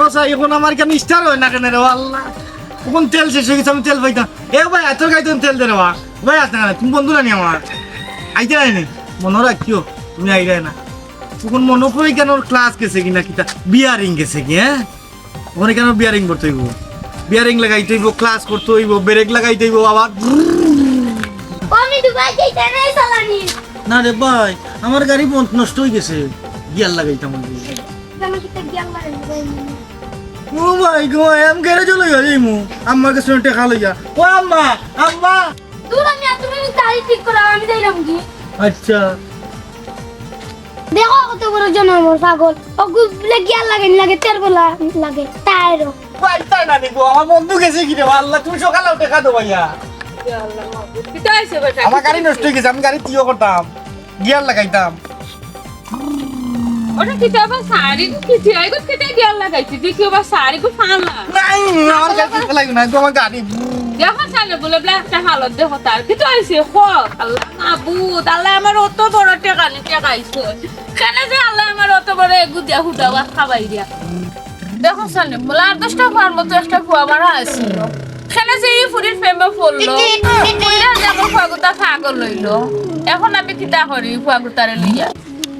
বসা এখন আমার কেন স্টার হয় না কেন রে আল্লাহ। এখন তেল শেষ হয়ে গেছে আমি তেল পাইতাম। এ ভাই এত গাইতে তেল দে রে বা ভাই আসতে না তুমি বন্ধু নানি আমার। আইতে নাই নি মনে রাখিও তুমি আইরাই না। তখন মনে পড়ে কেন ক্লাস গেছে কিনা কিতা বিয়ারিং গেছে কি হ্যাঁ? ওখানে কেন বিয়ারিং করতে হইব? বিয়ারিং লাগাইতে হইব ক্লাস করতে হইব ব্রেক লাগাইতে হইব আবার না রে ভাই আমার গাড়ি নষ্ট হয়ে গেছে। গিয়ার লাগাইতাম ও ভাই গো এম গেরে চলে গেল এই মু আম্মার কাছে টেকা লইয়া। ও আম্মা আম্মা! দূর আমি তুমি গাড়ি ঠিক করো আমি যাইলাম কি? আচ্ছা। দেখো কত বড় জনমর পাগল। ও গুবলে গিয়া লাগে লাগে তেল বলা লাগে টায়ারও ভাই তাই না দেখো আমার বন্ধু গেছে কি রে? আল্লাহ তুমি সকালে টেকা দেবো ভাইয়া। আমার গাড়ি নষ্ট হয়ে গেছে আমি গাড়ি তিও করতাম। গিয়ার লাগাইতাম। ওটা কিতা বা সারি কো কিতি আই কো কিতা গিয়া লাগাইছি? দেখি বা সারি কো ফালা। নাই আমার গাড়ি লাগবে না তো আমার গাড়ি। দেখো সালে বলে বলে একটা হালত দেখো তার কিতা হইছে খ আল্লাহ মাবুদ আল্লাহ আমার অত বড় টেকা নি টেকা আইছো। কেন যে আল্লাহ আমার অত বড় এগু দিয়া খাবাই দিয়া। দেখো সালে বলে আর দশটা ফুয়ার মতো একটা ফুয়া মারা আসছিল কেন যে এই ফুরির প্রেমে পড়ল? ফুরিরা দেখো ফুয়াগুতা ফাগল লইলো এখন আমি কিতা করি ফুয়াগুতারে লইয়া?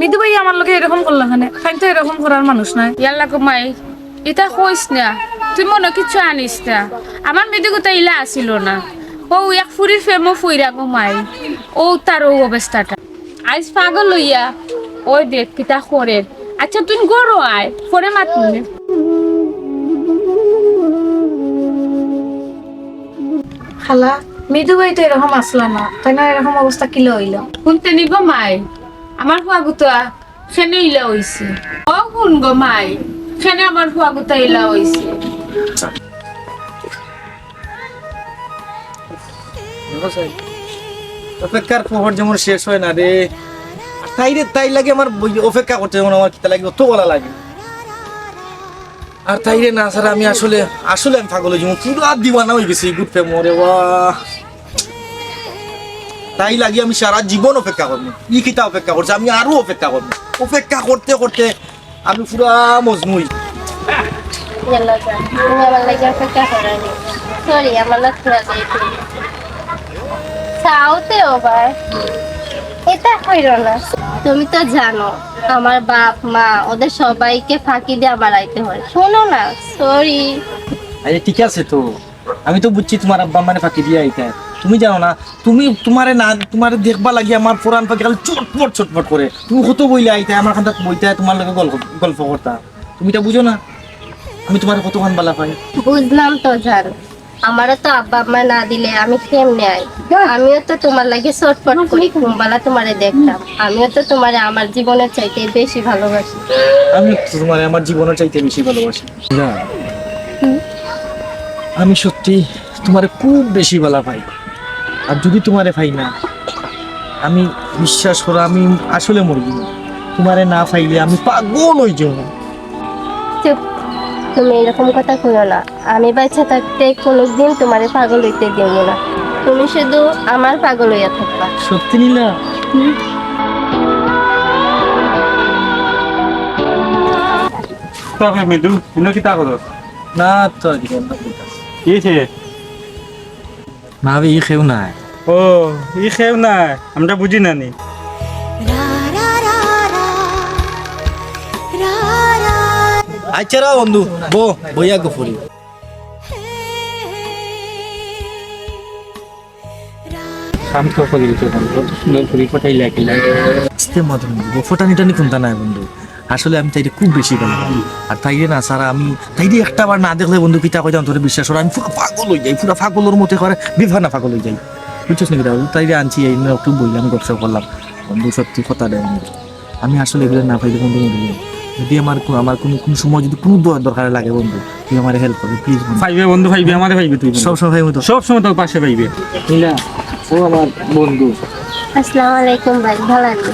মিদু ভাই আমার লোকে এরকম করল খানে খাই তো এরকম করার মানুষ নাই। ইয়াল্লা গো মাই এটা কইস না তুই মনে কিছু আনিস না। আমার মেয়েদের গোটা ইলা আসিল না। ও এক ফুরির ফেমো ফুইরা গো মাই ও তার ও অবস্থাটা। আইস পাগল লইয়া ওই দেখ কিতা করে। আচ্ছা তুই গরো আয় পরে মাতুনে খালা মিদু ভাই তো এরকম আসলো না তাই না এরকম অবস্থা কিলো হইল? শুনতে নি গো মাই। আমার ফুয়াগুতা সেনে ইলা হইছে। ও শুন গো মাই? সেনে আমার ফুয়াগুতা ইলা হইছে। অপেক্ষার প্রহর যেমন শেষ হয় না রে। তাই রে, তাই লাগে আমার অপেক্ষা করতে যেমন আমার কিতা লাগে, অত বলা লাগে। আর তাই রে না, স্যার, আমি আসলে আসলে আমি পাগল হয়ে যাব। পুরো দিওয়ানা হয়ে গেছি ঘুরতে মরে, বাহ। তাই লাগি আমি সারা জীবন অপেক্ষা করব। ই কিতা অপেক্ষা করছে, আমি আরও অপেক্ষা করব। অপেক্ষা করতে করতে আমি পুরা মজমুই তুমি তো জানো আমার বাপ মা ওদের সবাইকে ফাঁকি দিয়ে আমার আইতে হয় শোনো না সরি আরে ঠিক আছে তো। আমি তো বুঝছি তোমার আব্বা মানে ফাঁকি দিয়ে আইতে তুমি জানো না তুমি তোমারে না তোমার দেখবা লাগি আমার পুরান পাখি খালি চটপট চটপট করে। তুমি কত বইলে আইতে আমার খান বইতে তোমার লগে গল্প গল্প করতা। তুমি এটা বুঝো না আমি তোমার কত খান বালা পাই। বুঝলাম তো আমারও তো আব্বা আম্মা না দিলে আমি কেমনে আই? আমিও তো তোমার লাগে চটপট করি ঘুমবালা তোমারে দেখতাম। আমিও তো তোমারে আমার জীবনের চাইতে বেশি ভালোবাসি। আমি তোমার আমার জীবনের চাইতে বেশি ভালোবাসি। না। আমি সত্যি তোমারে খুব বেশি ভালো পাই। আর যদি তোমারে পাই না আমি বিশ্বাস করো আমি আসলে মরবি না। তোমারে না পাইলে আমি পাগল হয়ে যাব। চুপ তুমি এরকম কথা কইও না। আমি বাচ্চা থাকতে কোনোদিন তোমারে পাগল হইতে দিব না। তুমি শুধু আমার পাগল হইয়া থাকবা। সত্যি নিলা? তবে মৃদু ইনো কি তা করো? না তো বলব না। কি হয়েছে না বে ই খেউ নাই ও ই খেও না আমরা বুঝি না নি। আচ্ছা রা বন্ধু বো বইয়া গফুরি শান্ত করে দিতে বন্ধু সুন্দর করে ফটাই লাগিলা আস্তে মাধুর বন্ধু ফোটানি টানি কোনটা নাই বন্ধু? আসলে আমি তাইরে খুব বেশি ভালো পাই। আর তাইরে না সারা আমি তাইরে একটা বার না দেখলে বন্ধু পিতা কইতাম তোরে বিশ্বাস করে আমি পুরো পাগল হয়ে যাই পুরো পাগলের মতো করে বিভানা পাগল হয়ে যাই। বুঝছিস নাকি দাদু? তাইরে আনছি এই নিয়ে একটু বইলাম গল্প করলাম। বন্ধু সত্যি কথা দেয় বন্ধু। আমি আসলে এগুলো না পাইলে বন্ধু মরে যদি আমার কোনো- আমার কোনো কোনো সময় যদি কোনো দরকার লাগে বন্ধু তুই আমার হেল্প করবি প্লিজ পাইবে বন্ধু পাইবে আমারে পাইবে তুই সব সময় মতো সব সময় তোর পাশে পাইবে নীলা ও আমার বন্ধু। আসসালামু আলাইকুম ভাই ভালো আছি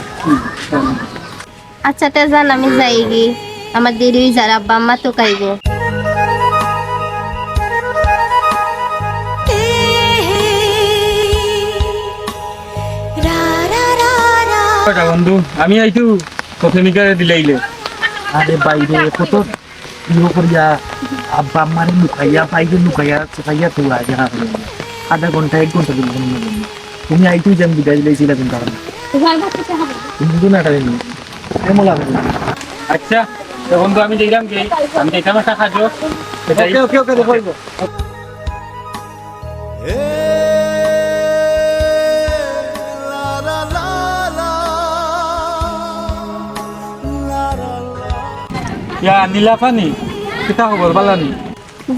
আচ্ছা তা জান আমি যাই গি। আমার দেরি হয়ে যার আব্বা আম্মা তো কাইবে কটা বন্ধু? আমি আইতু প্রথমিকা দিলাইলে। আরে বাইরে কত ইয়ে করিয়া আব্বা আমার লুকাইয়া বাইরে লুকাইয়া চুকাইয়া তো আগে আধা ঘণ্টা এক ঘণ্টা দিন। তুমি আইতু যেন বিদায় দিলেছিলে তুমি কারণ তুমি কিন্তু না। আচ্ছা বন্ধু আমি দেখলাম কি আমি দেখলাম একটা খাজো সেটাই ওকে ওকে দেখো ইয়া নীলা পানি? কিতা খবর বালানি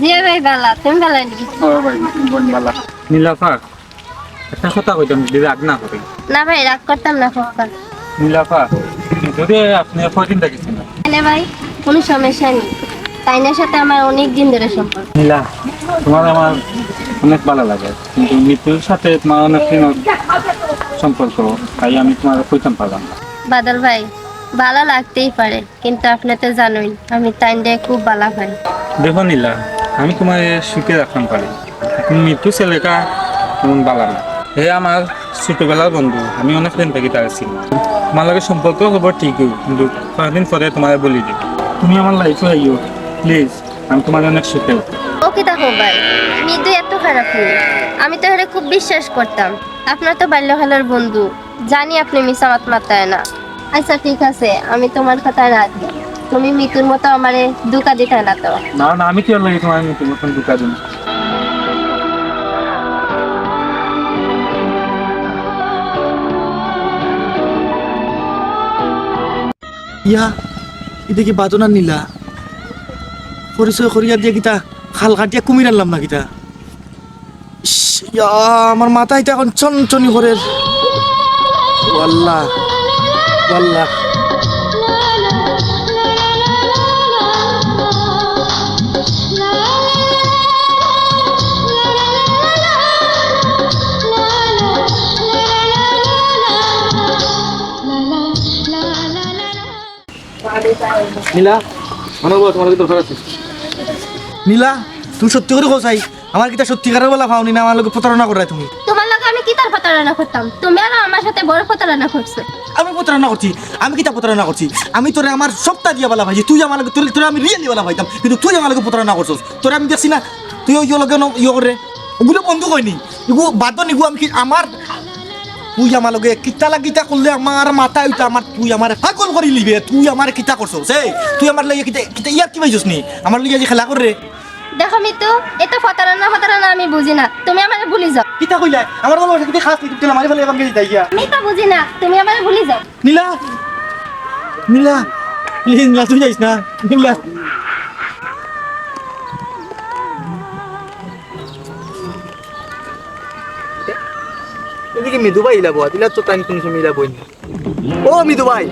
জি ভাই ভালো তুমি নীলাফা একটা কথা কইতাম যদি রাগ না করে। না ভাই রাগ করতাম না নীলাফা যদি আপনি কয়দিন থাকিছেন তাহলে ভাই কোনো সমস্যা নেই। তাইনের সাথে আমার অনেক দিন ধরে সম্পর্ক। নীলা তোমার আমার অনেক ভালো লাগে কিন্তু মৃত্যুর সাথে তোমার অনেক দিনের সম্পর্ক তাই আমি তোমার কইতাম পারলাম বাদল ভাই ভালো লাগতেই পারে কিন্তু আপনি তো জানোই আমি তাইনরে খুব ভালো পাই দেখো নীলা আমি তোমার সুখে রাখতাম পারি। মৃত্যু ছেলেকা তেমন বালা না। হে আমার ছোটবেলার বন্ধু আমি অনেক দিন থেকে তার ছিল আমার লাগে সম্পর্ক খবর ঠিকই কিন্তু কয়েকদিন পরে তোমার বলি দিই তুমি আমার লাইফে আইও প্লিজ আমি তোমার অনেক সুখে ওকে দেখো ভাই। মৃদু এত খারাপ নেই আমি তো এর খুব বিশ্বাস করতাম। আপনার তো বাল্যকালের বন্ধু জানি আপনি মিসামাত মাতায় না। আচ্ছা ঠিক আছে আমি তোমার কথা রাজি তুমি মিতুর মতো আমারে দুকা দিতে না তো না না আমি কি লাগে তোমার মৃত্যুর মতন ঢুকা দিন ইয়া এটা কি আর নিলা পরিচয় করিয়া দিয়া কিতা খাল কাটিয়া কুমির আনলাম না ইস, ইয়া আমার মাথা এটা এখন চনচনি করে আল্লাহ আল্লাহ নীলা মনে বল তোমার দরকার আছে। নীলা তুমি সত্যি করে কোথায় আমার কিটা সত্যিকারের বলা পাওনি না আমার লোক প্রতারণা করায় তুমি? তোমার লগে আমি কি তার প্রতারণা করতাম? তুমি আর আমার সাথে বড় প্রতারণা করছ। আমি প্রতারণা করছি আমি কিটা প্রতারণা করছি? আমি তোরে আমার সপ্তাহ দিয়া বলা ভাই তুই আমার তোর তোরে আমি রিয়েলি বলা ভাইতাম কিন্তু তুই আমার লোক প্রতারণা করছস। তোরে আমি দেখছি না তুই ওই লগে ইয়ে করে। ওগুলো বন্ধু কইনি এগু বাদ নিগু আমি কি আমার তুই আমার লগে কিতা লাগিতা করলে আমার মাথা উইতা আমার তুই আমার পাগল করি লিবে তুই আমার কিতা করছস এই তুই আমার লাগে কিতা কিতা ইয়ার কি পাইছস নি? আমার লিগে যে খেলা করে দেখো মিতু এত প্রতারণা প্রতারণা আমি বুঝি না। তুমি আমার ভুলি যাও। কিতা কইলা? আমার বলো কিতা খাস নি? তুই মারি ফেলে এবার গেলি তাই আমি তো বুঝি না তুমি আমার ভুলি যাও। নীলা! নীলা! নীলা তুই যাইস না? নীলা! এদিকে মৃদু ভাই ইলাবো দিলা তো টাইম কোন সময় ইলাবো ও মৃদু ভাই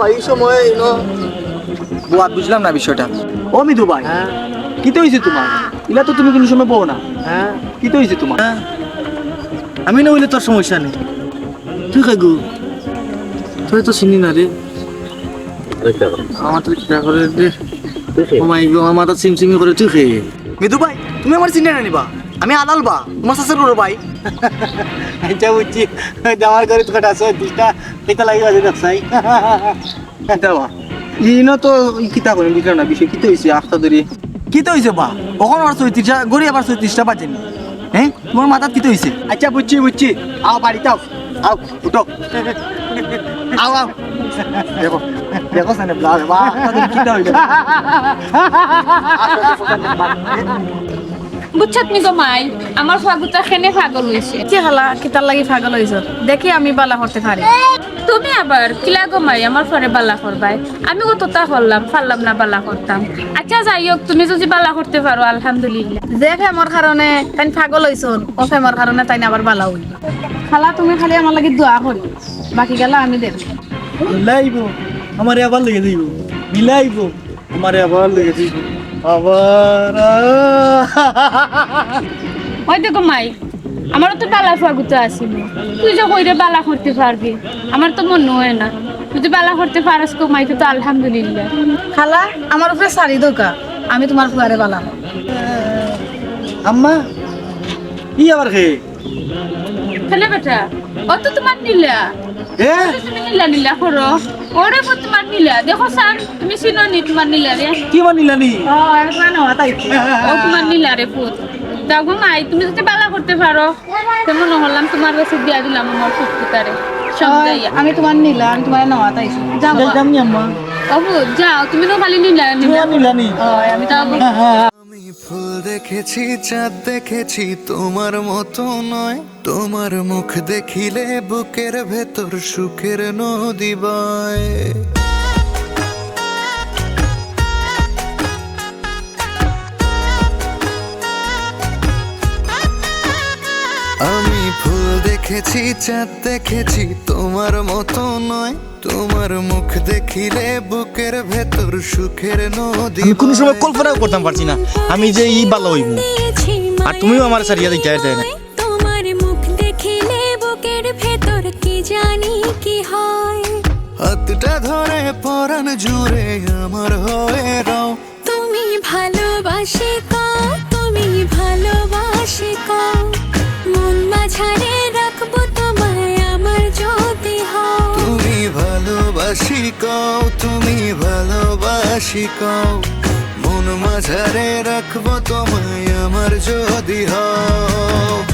ভাই এই সময় বুয়া বুঝলাম না বিষয়টা। ও মৃদু ভাই কি তো হয়েছে তোমার? ইলা তো তুমি কোনো সময় বউ না। হ্যাঁ। কি তো হয়েছে তোমার? হ্যাঁ। আমি না হইলে তোর সমস্যা নেই। তুই খাগু তুই তো চিনি না রে। আমার তো করে রে ও মাই গো আমার তো সিমসিমি করে তুই খেয়ে মৃদু ভাই তুমি আমার চিনে না নিবা। আমি আলাল বা তোমার শাশুর করো ভাই। আচ্ছা বুঝছি। আমার করে তোকে দিশটা এটা লাগি আছে দেখছাই কিতাবা ইনো তো কিতা করে বুঝলাম না বিষয় কি তো হয়েছে আখটা ধরে। কি তো হয়েছে বা? কখন আবার চৌত্রিশটা গড়ি আবার চৌত্রিশটা বাজেনি? হ্যাঁ? তোমার মাথাত কি তো হয়েছে আচ্ছা বুঝছি বুঝছি। আও বাড়িতে আও উঠো আও আও দেখো দেখো সানে ব্লাড বা ধরে কিতা হইল বুঝছত নি মাই আমার ফাগুটা খেনে পাগল হয়েছে কি খালা কিতার লাগি পাগল হইছ দেখি আমি বালা করতে পারি তুমি আবার কিলা গো মাই? আমার পরে বালা করবাই। আমি কতটা করলাম পারলাম না বালা করতাম। আচ্ছা যাই হোক তুমি যদি বালা করতে পারো আলহামদুলিল্লাহ। যে ফেমর কারণে তাই পাগল হইছ ও ফেমর কারণে তাই আবার বালা হইল। খালা তুমি খালি আমার লাগি দোয়া করি। বাকি গেলা আমি দেব। মিলাইব। আমার আবার লেগে যাইব। মিলাইব। আমার আবার লেগে যাইব। আবার ওই দেখো মাই আমারও তো বালা ফাগুতা আসিল তুই যে কইরে বালা করতে পারবি আমার তো মনে হয় না। তুই যে বালা করতে পারস গো মাই তো আলহামদুলিল্লাহ। খালা আমার উপরে শাড়ি দোকা আমি তোমার ফুয়ারে বালাম আম্মা ই আবার খে তাহলে বেটা ও তো তোমার নীলা। এ? তুমি নীলা নীলা করো। ওরে কো তোমার নীলা। দেখো সান তুমি চিনো নি তোমার নিলা রে? কি মানিলানি ও আমি তোমার তাই ও তোমার নীলা রে পুত দেখো মাই তুমি যদি বালা করতে পারো তেমন হলাম? তোমার কাছে দিয়া দিলাম আমার যাইয়া। আমি তোমার নিলা আমি তোমার নেওয়া তাই যাব যাও। তুমি তো খালি নীলা তুমি আমি যাও। আমি ফুল দেখেছি চাঁদ দেখেছি তোমার মতো নয়। তোমার মুখ দেখিলে বুকের ভেতর সুখের নদী বয়। দেখেছি চাঁদ দেখেছি তোমার মতো নয়। তোমার মুখ দেখিলে বুকের ভেতর সুখের নদী আমি কোনো সময় বয়। কল্পনাও করতাম পারছি না। আমি যে ই ভালো হইব। আর তুমিও আমার সারিয়া দিতে দেয় না। তোমার মুখ দেখিলে বুকের ভেতর কি জানি কি হয়। হাতটা ধরে পরাণ জুড়ে আমার হয়ে রও। তুমি ভালোবাসে কও তুমি ভালোবাসে কও। মন মাঝারে ভালোবাসি কও তুমি ভালোবাসি কও মন মাঝারে রাখব তোমায় আমার যদি হয়।